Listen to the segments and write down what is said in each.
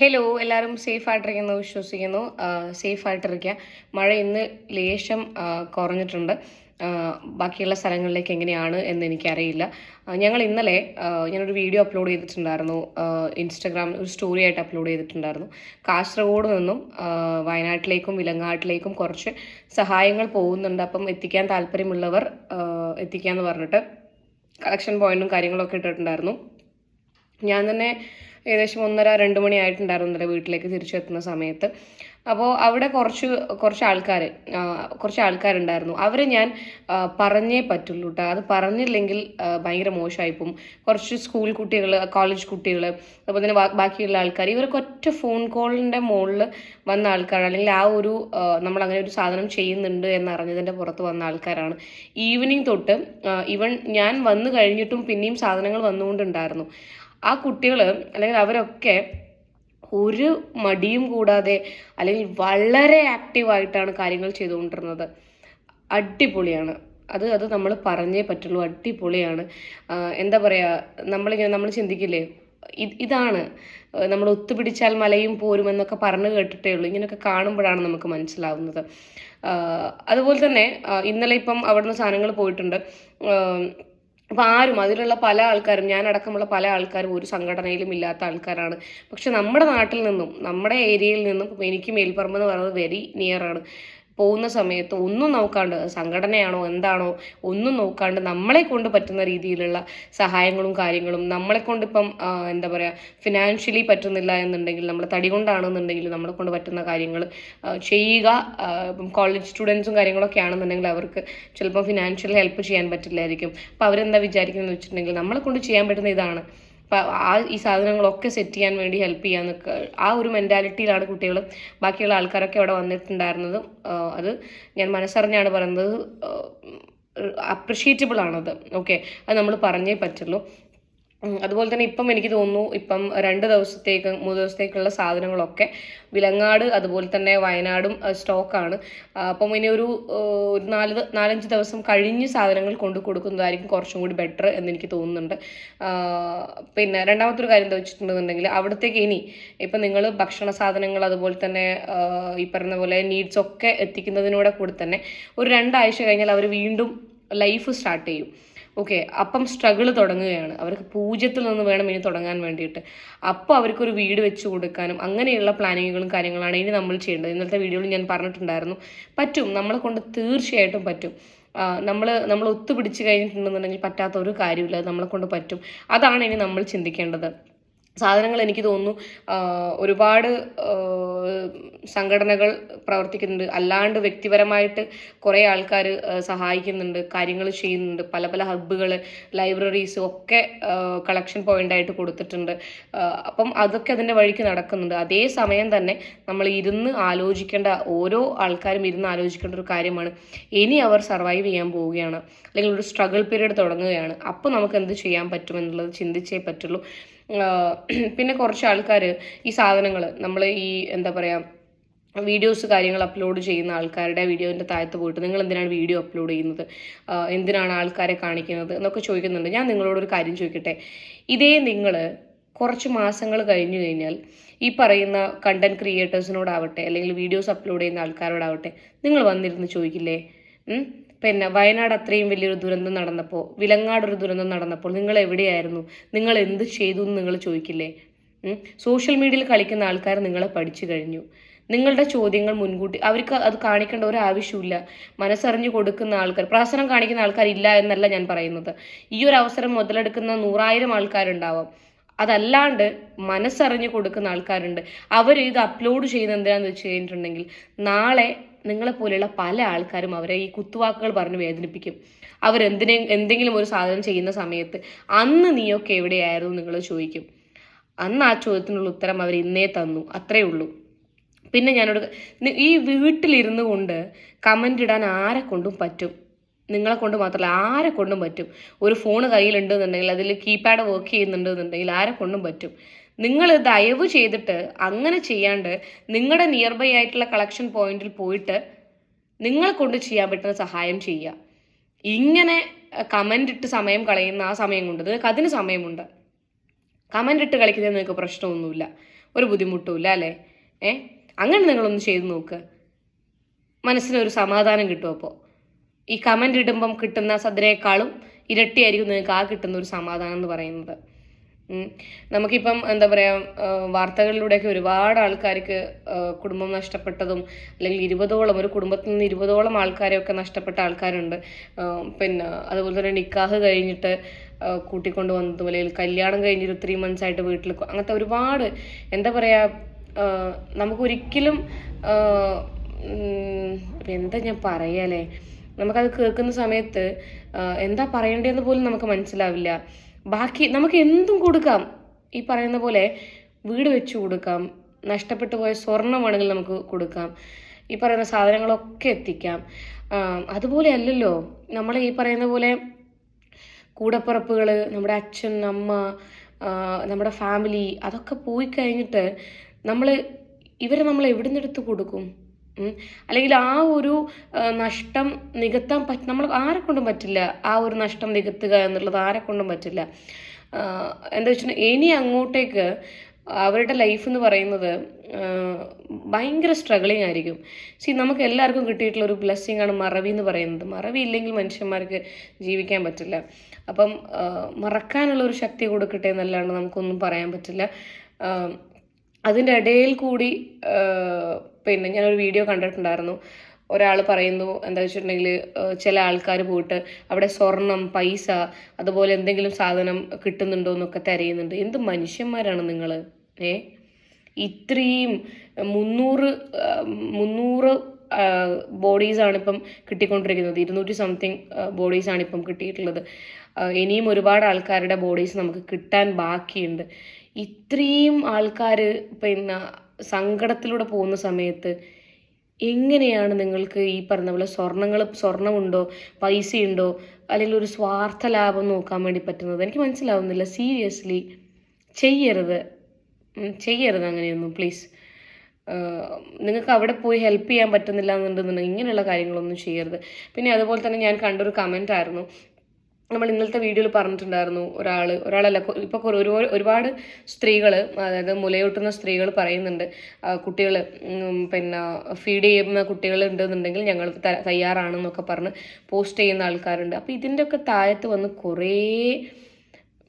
Hello എല്ലാവരും safe ആയിട്ടിരിക്കുന്നു വിശ്വസിക്കുന്നു. Safe ആയിട്ടിരിക്കുക. മഴ ഇന്ന് ലേശം കുറഞ്ഞിട്ടുണ്ട്. ബാക്കിയുള്ള സ്ഥലങ്ങളിലേക്ക് എങ്ങനെയാണ് എന്ന് എനിക്കറിയില്ല. ഞങ്ങൾ ഇന്നലെ ഞാനൊരു വീഡിയോ അപ്ലോഡ് ചെയ്തിട്ടുണ്ടായിരുന്നു. ഇൻസ്റ്റഗ്രാം ഒരു സ്റ്റോറി ആയിട്ട് അപ്ലോഡ് ചെയ്തിട്ടുണ്ടായിരുന്നു. കാസർഗോഡ് നിന്നും വയനാട്ടിലേക്കും വിലങ്ങാട്ടിലേക്കും കുറച്ച് സഹായങ്ങൾ പോകുന്നുണ്ട്. അപ്പം എത്തിക്കാൻ താല്പര്യമുള്ളവർ എത്തിക്കാന്ന് പറഞ്ഞിട്ട് കളക്ഷൻ പോയിന്റും കാര്യങ്ങളൊക്കെ ഇട്ടിട്ടുണ്ടായിരുന്നു. ഞാൻ തന്നെ ഏകദേശം ഒന്നര രണ്ട് മണി ആയിട്ടുണ്ടായിരുന്നില്ല വീട്ടിലേക്ക് തിരിച്ചെത്തുന്ന സമയത്ത്. അപ്പോൾ അവിടെ കുറച്ച് കുറച്ച് ആൾക്കാർ കുറച്ച് ആൾക്കാരുണ്ടായിരുന്നു. അവരെ ഞാൻ പറഞ്ഞേ പറ്റുള്ളൂ കേട്ടോ അത് പറഞ്ഞില്ലെങ്കിൽ ഭയങ്കര മോശമായിപ്പോവും. കുറച്ച് സ്കൂൾ കുട്ടികൾ കോളേജ് കുട്ടികൾ അതുപോലെ തന്നെ ബാക്കിയുള്ള ആൾക്കാർ ഇവർക്ക് ഒറ്റ ഫോൺ കോളിന്റെ മുകളിൽ വന്ന ആൾക്കാർ അല്ലെങ്കിൽ ആ ഒരു നമ്മൾ അങ്ങനെ ഒരു സാധനം ചെയ്യുന്നുണ്ട് എന്നറിഞ്ഞതിന്റെ പുറത്ത് വന്ന ആൾക്കാരാണ്. ഈവനിങ് തൊട്ട് ഇവൻ ഞാൻ വന്നു കഴിഞ്ഞിട്ടും പിന്നെയും സാധനങ്ങൾ വന്നുകൊണ്ടുണ്ടായിരുന്നു. ആ കുട്ടികൾ അല്ലെങ്കിൽ അവരൊക്കെ ഒരു മടിയും കൂടാതെ അല്ലെങ്കിൽ വളരെ ആക്റ്റീവായിട്ടാണ് കാര്യങ്ങൾ ചെയ്തുകൊണ്ടിരുന്നത്. അടിപൊളിയാണ്. അത് അത് നമ്മൾ പറഞ്ഞേ പറ്റുള്ളൂ. അടിപൊളിയാണ്. എന്താ പറയുക നമ്മളിങ്ങനെ നമ്മൾ ചിന്തിക്കില്ലേ? ഇതാണ്. നമ്മൾ ഒത്തുപിടിച്ചാൽ മലയും പോരും എന്നൊക്കെ പറഞ്ഞു കേട്ടിട്ടേ ഉള്ളൂ. ഇങ്ങനെയൊക്കെ കാണുമ്പോഴാണ് നമുക്ക് മനസ്സിലാവുന്നത്. അതുപോലെ തന്നെ ഇന്നലെ ഇപ്പം അവിടുന്ന് സാധനങ്ങൾ പോയിട്ടുണ്ട്. ആ, അപ്പൊ ആരും അതിലുള്ള പല ആൾക്കാരും ഞാനടക്കമുള്ള പല ആൾക്കാരും ഒരു സംഘടനയിലും ഇല്ലാത്ത ആൾക്കാരാണ്. പക്ഷെ നമ്മുടെ നാട്ടിൽ നിന്നും നമ്മുടെ ഏരിയയിൽ നിന്നും എനിക്ക് മേൽപ്പറമ്പ് എന്ന് പറയുന്നത് വെരി നിയർ ആണ്. പോകുന്ന സമയത്ത് ഒന്നും നോക്കാണ്ട് സംഘടനയാണോ എന്താണോ ഒന്നും നോക്കാണ്ട് നമ്മളെ കൊണ്ട് പറ്റുന്ന രീതിയിലുള്ള സഹായങ്ങളും കാര്യങ്ങളും നമ്മളെ കൊണ്ട് ഇപ്പം എന്താ പറയുക ഫിനാൻഷ്യലി പറ്റുന്നില്ല എന്നുണ്ടെങ്കിൽ നമ്മൾ തടി കൊണ്ടാണെന്നുണ്ടെങ്കിൽ നമ്മളെ കൊണ്ട് പറ്റുന്ന കാര്യങ്ങൾ ചെയ്യുക ഇപ്പം കോളേജ് സ്റ്റുഡൻസും കാര്യങ്ങളൊക്കെ ആണെന്നുണ്ടെങ്കിൽ അവർക്ക് ചിലപ്പോൾ ഫിനാൻഷ്യൽ ഹെൽപ്പ് ചെയ്യാൻ പറ്റില്ലായിരിക്കും. അപ്പോൾ അവരെന്താ വിചാരിക്കുന്നത് വെച്ചിട്ടുണ്ടെങ്കിൽ നമ്മളെ കൊണ്ട് ചെയ്യാൻ പറ്റുന്ന ഇതാണ്. ആ ഈ സാധനങ്ങളൊക്കെ സെറ്റ് ചെയ്യാൻ വേണ്ടി ഹെൽപ്പ് ചെയ്യാൻ നിൽക്കുക ആ ഒരു മെന്റാലിറ്റിയിലാണ് കുട്ടികൾ. ബാക്കിയുള്ള ആൾക്കാരൊക്കെ അവിടെ വന്നിട്ടുണ്ടായിരുന്നത്. അത് ഞാൻ മനസ്സറിഞ്ഞാണ് പറയുന്നത്. അപ്രിഷിയേറ്റബിൾ ആണത്. ഓക്കെ അത് നമ്മൾ പറഞ്ഞേ പറ്റുള്ളൂ. അതുപോലെ തന്നെ ഇപ്പം എനിക്ക് തോന്നുന്നു ഇപ്പം രണ്ട് ദിവസത്തേക്ക് മൂന്ന് ദിവസത്തേക്കുള്ള സാധനങ്ങളൊക്കെ വിലങ്ങാട് അതുപോലെ തന്നെ വയനാടും സ്റ്റോക്കാണ്. അപ്പം ഇനി ഒരു ഒരു നാല് നാലഞ്ച് ദിവസം കഴിഞ്ഞ് സാധനങ്ങൾ കൊണ്ടു കൊടുക്കുന്നതായിരിക്കും കുറച്ചും കൂടി ബെറ്റർ എന്ന് എനിക്ക് തോന്നുന്നുണ്ട് പിന്നെ രണ്ടാമത്തെ ഒരു കാര്യം എന്താ വെച്ചിട്ടുണ്ടെന്നുണ്ടെങ്കിൽ അവിടത്തേക്ക് ഇനി ഇപ്പം നിങ്ങൾ ഭക്ഷണ സാധനങ്ങൾ അതുപോലെ തന്നെ ഈ പറഞ്ഞ പോലെ നീഡ്സ് ഒക്കെ എത്തിക്കുന്നതിനൂടെ കൂടി തന്നെ ഒരു രണ്ടാഴ്ച കഴിഞ്ഞാൽ അവർ വീണ്ടും ലൈഫ് സ്റ്റാർട്ട് ചെയ്യും. ഓക്കെ അപ്പം സ്ട്രഗിൾ തുടങ്ങുകയാണ്. അവർക്ക് പൂജ്യത്തിൽ നിന്ന് വേണം ഇനി തുടങ്ങാൻ വേണ്ടിയിട്ട്. അപ്പോൾ അവർക്കൊരു വീട് വെച്ച് കൊടുക്കാനും അങ്ങനെയുള്ള പ്ലാനിങ്ങുകളും കാര്യങ്ങളാണ് ഇനി നമ്മൾ ചെയ്യേണ്ടത്. ഇന്നത്തെ വീഡിയോയിൽ ഞാൻ പറഞ്ഞിട്ടുണ്ടായിരുന്നു പറ്റും നമ്മളെ കൊണ്ട് തീർച്ചയായിട്ടും പറ്റും. നമ്മൾ നമ്മൾ ഒത്തുപിടിച്ച് കഴിഞ്ഞിട്ടുണ്ടെന്നുണ്ടെങ്കിൽ പറ്റാത്ത ഒരു കാര്യമില്ല നമ്മളെ കൊണ്ട് പറ്റും. അതാണ് ഇനി നമ്മൾ ചിന്തിക്കേണ്ടത്. സാധനങ്ങൾ എനിക്ക് തോന്നുന്നു ഒരുപാട് സംഘടനകൾ പ്രവർത്തിക്കുന്നുണ്ട്. അല്ലാണ്ട് വ്യക്തിപരമായിട്ട് കുറേ ആൾക്കാർ സഹായിക്കുന്നുണ്ട് കാര്യങ്ങൾ ചെയ്യുന്നുണ്ട്. പല പല ഹബ്ബുകൾ ലൈബ്രറീസ് ഒക്കെ കളക്ഷൻ പോയിന്റ് ആയിട്ട് കൊടുത്തിട്ടുണ്ട്. അപ്പം അതൊക്കെ അതിന്റെ വഴിക്ക് നടക്കുന്നുണ്ട്. അതേ സമയം തന്നെ നമ്മൾ ഇരുന്ന് ആലോചിക്കേണ്ട ഓരോ ആൾക്കാരും ഇരുന്ന് ആലോചിക്കേണ്ട ഒരു കാര്യമാണ്. ഇനി അവർ സർവൈവ് ചെയ്യാൻ പോവുകയാണ്. അല്ലെങ്കിൽ ഒരു സ്ട്രഗിൾ പീരീഡ് തുടങ്ങുകയാണ്. അപ്പോൾ നമുക്ക് എന്ത് ചെയ്യാൻ പറ്റുമെന്നുള്ളത് ചിന്തിച്ചേ പറ്റുള്ളൂ. പിന്നെ കുറച്ച് ആൾക്കാർ ഈ സാധനങ്ങൾ നമ്മൾ ഈ എന്താ പറയുക വീഡിയോസ് കാര്യങ്ങൾ അപ്ലോഡ് ചെയ്യുന്ന ആൾക്കാരുടെ വീഡിയോന്റെ താഴത്ത് പോയിട്ട് നിങ്ങൾ എന്തിനാണ് വീഡിയോ അപ്ലോഡ് ചെയ്യുന്നത്? എന്തിനാണ് ആൾക്കാരെ കാണിക്കുന്നത്? എന്നൊക്കെ ചോദിക്കുന്നുണ്ട്. ഞാൻ നിങ്ങളോടൊരു കാര്യം ചോദിക്കട്ടെ? ഇതേ നിങ്ങൾ കുറച്ച് മാസങ്ങൾ കഴിഞ്ഞു കഴിഞ്ഞാൽ ഈ പറയുന്ന കണ്ടന്റ് ക്രിയേറ്റേഴ്സിനോടാവട്ടെ അല്ലെങ്കിൽ വീഡിയോസ് അപ്ലോഡ് ചെയ്യുന്ന ആൾക്കാരോടാവട്ടെ നിങ്ങൾ വന്നിരുന്ന് ചോദിക്കില്ലേ? പിന്നെ വയനാട് അത്രയും വലിയൊരു ദുരന്തം നടന്നപ്പോൾ വിലങ്ങാട് ഒരു ദുരന്തം നടന്നപ്പോൾ നിങ്ങൾ എവിടെയായിരുന്നു? നിങ്ങൾ എന്ത് ചെയ്തു എന്ന് നിങ്ങൾ ചോദിക്കില്ലേ? സോഷ്യൽ മീഡിയയിൽ കളിക്കുന്ന ആൾക്കാർ നിങ്ങളെ പഠിച്ചു കഴിഞ്ഞു. നിങ്ങളുടെ ചോദ്യങ്ങൾ മുൻകൂട്ടി അവർക്ക് അത് കാണിക്കേണ്ട ഒരു ആവശ്യമില്ല മനസ്സറിഞ്ഞു കൊടുക്കുന്ന ആൾക്കാർ പ്രഹസനം കാണിക്കുന്ന ആൾക്കാർ ഇല്ല എന്നല്ല ഞാൻ പറയുന്നത്. ഈ ഒരു അവസരം മുതലെടുക്കുന്ന നൂറായിരം ആൾക്കാരുണ്ടാവാം. അതല്ലാണ്ട് മനസ്സറിഞ്ഞു കൊടുക്കുന്ന ആൾക്കാരുണ്ട്. അവർ ഇത് അപ്ലോഡ് ചെയ്യുന്ന എന്തിനാന്ന് വെച്ച് കഴിഞ്ഞിട്ടുണ്ടെങ്കിൽ നാളെ നിങ്ങളെപ്പോലെയുള്ള പല ആൾക്കാരും അവരെ ഈ കുത്തുവാക്കുകൾ പറഞ്ഞ് വേദനിപ്പിക്കും. അവരെന്തിനെ എന്തെങ്കിലും ഒരു സാധനം ചെയ്യുന്ന സമയത്ത് അന്ന് നീയൊക്കെ എവിടെയായിരുന്നു നിങ്ങൾ ചോദിക്കും. അന്ന് ആ ചോദ്യത്തിനുള്ള ഉത്തരം അവർ ഇന്നേ തന്നു. അത്രേ ഉള്ളൂ. പിന്നെ ഞാനോട് ഈ വീട്ടിലിരുന്ന് കൊണ്ട് കമന്റ് ഇടാൻ ആരെ കൊണ്ടും പറ്റും? നിങ്ങളെ കൊണ്ട് മാത്രമല്ല ആരെ കൊണ്ടും പറ്റും? ഒരു ഫോൺ കയ്യിലുണ്ടെന്നുണ്ടെങ്കിൽ അതിൽ കീപാഡ് വർക്ക് ചെയ്യുന്നുണ്ടെന്നുണ്ടെങ്കിൽ ആരെ കൊണ്ടും പറ്റും? നിങ്ങൾ ദയവ് ചെയ്തിട്ട് അങ്ങനെ ചെയ്യാണ്ട് നിങ്ങളുടെ നിയർ ബൈ ആയിട്ടുള്ള കളക്ഷൻ പോയിന്റിൽ പോയിട്ട് നിങ്ങളെ കൊണ്ട് ചെയ്യാൻ പറ്റുന്ന സഹായം ചെയ്യുക. ഇങ്ങനെ കമന്റ് ഇട്ട് സമയം കളയുന്ന ആ സമയം കൊണ്ട് നിങ്ങൾക്ക് അതിന് സമയമുണ്ട്. കമന്റ് ഇട്ട് കളിക്കുന്നതിന് നിങ്ങൾക്ക് പ്രശ്നമൊന്നുമില്ല. ഒരു ബുദ്ധിമുട്ടുമില്ല അല്ലേ? ഏ അങ്ങനെ നിങ്ങളൊന്ന് ചെയ്ത് നോക്ക്. മനസ്സിനൊരു സമാധാനം കിട്ടും അപ്പോൾ ഈ കമന്റ് ഇടുമ്പം കിട്ടുന്ന സദ്യനേക്കാളും ഇരട്ടിയായിരിക്കും നിങ്ങൾക്ക് ആ കിട്ടുന്ന ഒരു സമാധാനം എന്ന് പറയുന്നത്. നമുക്കിപ്പം എന്താ പറയുക വാർത്തകളിലൂടെയൊക്കെ ഒരുപാട് ആൾക്കാർക്ക് കുടുംബം നഷ്ടപ്പെട്ടതും അല്ലെങ്കിൽ ഇരുപതോളം ഒരു കുടുംബത്തിൽ നിന്ന് ഇരുപതോളം ആൾക്കാരെയൊക്കെ നഷ്ടപ്പെട്ട ആൾക്കാരുണ്ട്. പിന്നെ അതുപോലെ തന്നെ നിക്കാഹ് കഴിഞ്ഞിട്ട് കൂട്ടിക്കൊണ്ട് വന്നതും അല്ലെങ്കിൽ കല്യാണം കഴിഞ്ഞിട്ട് ത്രീ മന്ത്സ് ആയിട്ട് വീട്ടിൽ അങ്ങനത്തെ ഒരുപാട് എന്താ പറയുക നമുക്കൊരിക്കലും ഒരിക്കലും എന്താ ഞാൻ പറയാലേ? നമുക്കത് കേൾക്കുന്ന സമയത്ത് എന്താ പറയേണ്ടതെന്ന് പോലും നമുക്ക് മനസ്സിലാവില്ല. ബാക്കി നമുക്ക് എന്തും കൊടുക്കാം. ഈ പറയുന്ന പോലെ വീട് വെച്ച് കൊടുക്കാം. നഷ്ടപ്പെട്ടു പോയ സ്വർണം വേണമെങ്കിൽ നമുക്ക് കൊടുക്കാം. ഈ പറയുന്ന സാധനങ്ങളൊക്കെ എത്തിക്കാം. അതുപോലെ അല്ലല്ലോ നമ്മൾ ഈ പറയുന്ന പോലെ കൂടപ്പിറപ്പുകൾ നമ്മുടെ അച്ഛൻ അമ്മ നമ്മുടെ ഫാമിലി അതൊക്കെ പോയി കഴിഞ്ഞിട്ട് നമ്മൾ ഇവരെ നമ്മൾ എവിടെ നിന്നെടുത്ത് കൊടുക്കും. അല്ലെങ്കിൽ ആ ഒരു നഷ്ടം നികത്താൻ പറ്റ നമ്മൾ ആരെ കൊണ്ടും പറ്റില്ല ആ ഒരു നഷ്ടം നികത്തുക എന്നുള്ളത് ആരെ കൊണ്ടും പറ്റില്ല. എന്താ വെച്ചിട്ടുണ്ടെങ്കിൽ ഇനി അങ്ങോട്ടേക്ക് അവരുടെ ലൈഫ് എന്ന് പറയുന്നത് ഭയങ്കര സ്ട്രഗിളിങ് ആയിരിക്കും. സി നമുക്ക് എല്ലാവർക്കും കിട്ടിയിട്ടുള്ള ഒരു ബ്ലെസ്സിങ് ആണ് മറവി എന്ന് പറയുന്നത്. മറവി ഇല്ലെങ്കിൽ മനുഷ്യന്മാർക്ക് ജീവിക്കാൻ പറ്റില്ല. അപ്പം മറക്കാനുള്ള ഒരു ശക്തി കൊടുക്കട്ടെ എന്നല്ലാണ്ട് നമുക്കൊന്നും പറയാൻ പറ്റില്ല. അതിന്റെ ഇടയിൽ കൂടി പിന്നെ ഞാനൊരു വീഡിയോ കണ്ടിട്ടുണ്ടായിരുന്നു. ഒരാൾ പറയുന്നു എന്താ വെച്ചിട്ടുണ്ടെങ്കിൽ ചില ആൾക്കാർ പോയിട്ട് അവിടെ സ്വർണം പൈസ അതുപോലെ എന്തെങ്കിലും സാധനം കിട്ടുന്നുണ്ടോ എന്നൊക്കെ തിരയുന്നുണ്ട്. എന്ത് മനുഷ്യന്മാരാണ് നിങ്ങൾ ഏ? ഇത്രയും മുന്നൂറ് മുന്നൂറ് ബോഡീസാണ് ഇപ്പം കിട്ടിക്കൊണ്ടിരിക്കുന്നത്. ഇരുന്നൂറ്റി സംതിങ് ബോഡീസാണ് ഇപ്പം കിട്ടിയിട്ടുള്ളത്. ഇനിയും ഒരുപാട് ആൾക്കാരുടെ ബോഡീസ് നമുക്ക് കിട്ടാൻ ബാക്കിയുണ്ട്. ഇത്രയും ആൾക്കാർ പിന്നെ സങ്കടത്തിലൂടെ പോകുന്ന സമയത്ത് എങ്ങനെയാണ് നിങ്ങൾക്ക് ഈ പറഞ്ഞ പോലെ സ്വർണങ്ങൾ സ്വർണമുണ്ടോ പൈസയുണ്ടോ അല്ലെങ്കിൽ ഒരു സ്വാർത്ഥ ലാഭം നോക്കാൻ വേണ്ടി പറ്റുന്നത്? എനിക്ക് മനസ്സിലാവുന്നില്ല. സീരിയസ്ലി ചെയ്യരുത്. ചെയ്യരുത് അങ്ങനെയൊന്നും പ്ലീസ് നിങ്ങൾക്ക് അവിടെ പോയി ഹെൽപ്പ് ചെയ്യാൻ പറ്റുന്നില്ല എന്നുണ്ടെന്നുണ്ടെങ്കിൽ ഇങ്ങനെയുള്ള കാര്യങ്ങളൊന്നും ചെയ്യരുത്. പിന്നെ അതുപോലെ തന്നെ ഞാൻ കണ്ടൊരു കമന്റ് ആയിരുന്നു. നമ്മൾ ഇന്നലത്തെ വീഡിയോയിൽ പറഞ്ഞിട്ടുണ്ടായിരുന്നു ഒരാൾ ഒരാളല്ല ഇപ്പോൾ ഒരു ഒരുപാട് സ്ത്രീകൾ അതായത് മുലയൂട്ടുന്ന സ്ത്രീകൾ പറയുന്നുണ്ട് കുട്ടികൾ പിന്നെ ഫീഡ് ചെയ്യുന്ന കുട്ടികൾ ഉണ്ടെന്നുണ്ടെങ്കിൽ ഞങ്ങൾ തയ്യാറാണെന്നൊക്കെ പറഞ്ഞ് പോസ്റ്റ് ചെയ്യുന്ന ആൾക്കാരുണ്ട്. അപ്പോൾ ഇതിന്റെയൊക്കെ താഴത്ത് വന്ന് കുറേ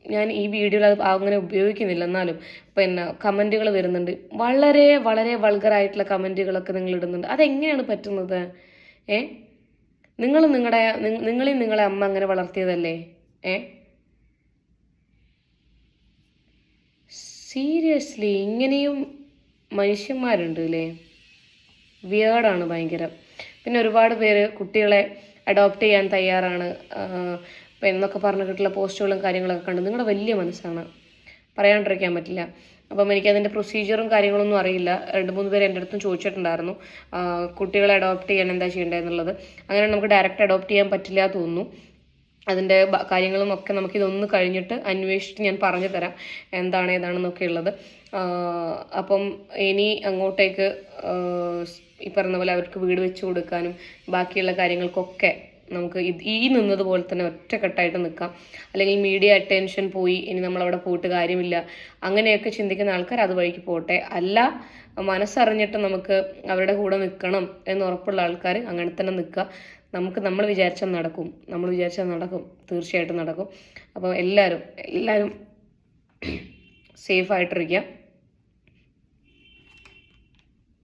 ഞാൻ ഈ വീഡിയോയിൽ അത് അങ്ങനെ ഉപയോഗിക്കുന്നില്ല. എന്നാലും പിന്നെ കമന്റുകൾ വരുന്നുണ്ട്. വളരെ വളരെ വൾഗറായിട്ടുള്ള കമന്റുകളൊക്കെ നിങ്ങൾ ഇടുന്നുണ്ട്. അതെങ്ങനെയാണ് പറ്റുന്നത്? ഏ? നിങ്ങൾ നിങ്ങളുടെ നിങ്ങളെയും നിങ്ങളെ അമ്മ അങ്ങനെ വളർത്തിയതല്ലേ? ഏ? സീരിയസ്ലി ഇങ്ങനെയും മനുഷ്യന്മാരുണ്ട് അല്ലേ വിയേർഡാണ് ഭയങ്കര. പിന്നെ ഒരുപാട് പേര് കുട്ടികളെ അഡോപ്റ്റ് ചെയ്യാൻ തയ്യാറാണ്. എന്നൊക്കെ പറഞ്ഞിട്ടുള്ള പോസ്റ്റുകളും കാര്യങ്ങളൊക്കെ കണ്ട് നിങ്ങളുടെ വലിയ മനസ്സാണ്. പറയാണ്ടിരിക്കാൻ പറ്റില്ല. അപ്പം എനിക്ക് അതിന്റെ പ്രൊസീജിയറും കാര്യങ്ങളൊന്നും അറിയില്ല. രണ്ട് മൂന്ന് പേര് എന്റെ അടുത്തും ചോദിച്ചിട്ടുണ്ടായിരുന്നു. കുട്ടികളെ അഡോപ്റ്റ് ചെയ്യാൻ എന്താ ചെയ്യേണ്ടതെന്നുള്ളത്. അങ്ങനെ നമുക്ക് ഡയറക്റ്റ് അഡോപ്റ്റ് ചെയ്യാൻ പറ്റില്ല തോന്നുന്നു. അതിന്റെ കാര്യങ്ങളും ഒക്കെ നമുക്കിതൊന്ന് കഴിഞ്ഞിട്ട് അന്വേഷിച്ചിട്ട് ഞാൻ പറഞ്ഞു തരാം. എന്താണ് ഏതാണെന്നൊക്കെ ഉള്ളത്. അപ്പം ഇനി അങ്ങോട്ടേക്ക് ഈ പറഞ്ഞ പോലെ അവർക്ക് വീട് വെച്ച് കൊടുക്കാനും ബാക്കിയുള്ള കാര്യങ്ങൾക്കൊക്കെ നമുക്ക് ഈ നിന്നതുപോലെ തന്നെ ഒറ്റക്കെട്ടായിട്ട് നിൽക്കാം അല്ലെങ്കിൽ മീഡിയ അറ്റൻഷൻ പോയി ഇനി നമ്മൾ അവിടെ പോയിട്ട് കാര്യമില്ല. അങ്ങനെയൊക്കെ ചിന്തിക്കുന്ന ആൾക്കാർ അത് വഴിക്ക് പോട്ടെ. അല്ല മനസ്സറിഞ്ഞിട്ട് നമുക്ക് അവരുടെ കൂടെ നിൽക്കണം എന്ന് ഉറപ്പുള്ള ആൾക്കാർ അങ്ങനെ തന്നെ നിൽക്കുക നമുക്ക് നമ്മൾ വിചാരിച്ചാൽ നടക്കും. നമ്മൾ വിചാരിച്ചാൽ നടക്കും. തീർച്ചയായിട്ടും നടക്കും. അപ്പോൾ എല്ലാവരും എല്ലാവരും സേഫായിട്ടിരിക്കുക